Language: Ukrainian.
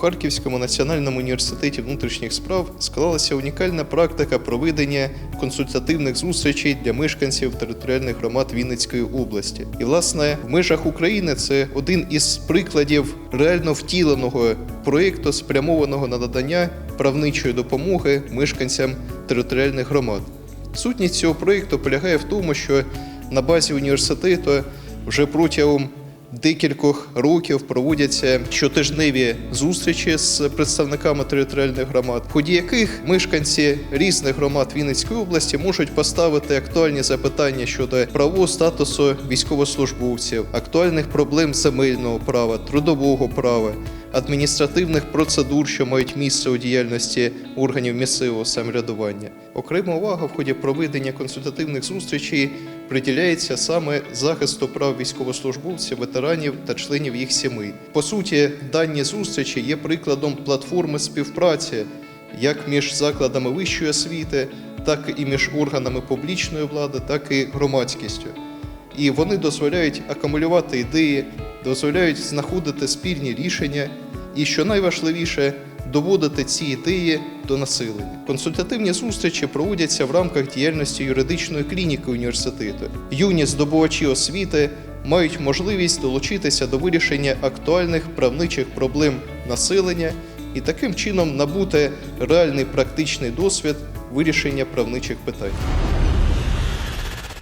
Харківському національному університеті внутрішніх справ склалася унікальна практика проведення консультативних зустрічей для мешканців територіальних громад Вінницької області. І, власне, в межах України це один із прикладів реально втіленого проєкту, спрямованого на надання правничої допомоги мешканцям територіальних громад. Сутність цього проєкту полягає в тому, що на базі університету вже протягом декількох років проводяться щотижневі зустрічі з представниками територіальних громад, в ході яких мешканці різних громад Вінницької області можуть поставити актуальні запитання щодо правового статусу військовослужбовців, актуальних проблем земельного права, трудового права. Адміністративних процедур, що мають місце у діяльності органів місцевого самоврядування. Окрема увага в ході проведення консультативних зустрічей приділяється саме захисту прав військовослужбовців, ветеранів та членів їх сімей. По суті, дані зустрічі є прикладом платформи співпраці як між закладами вищої освіти, так і між органами публічної влади, так і громадськістю. І вони дозволяють акумулювати ідеї, дозволяють знаходити спільні рішення, і що найважливіше, доводити ці ідеї до населення. Консультативні зустрічі проводяться в рамках діяльності юридичної клініки університету. Юні здобувачі освіти мають можливість долучитися до вирішення актуальних правничих проблем населення і таким чином набути реальний практичний досвід вирішення правничих питань.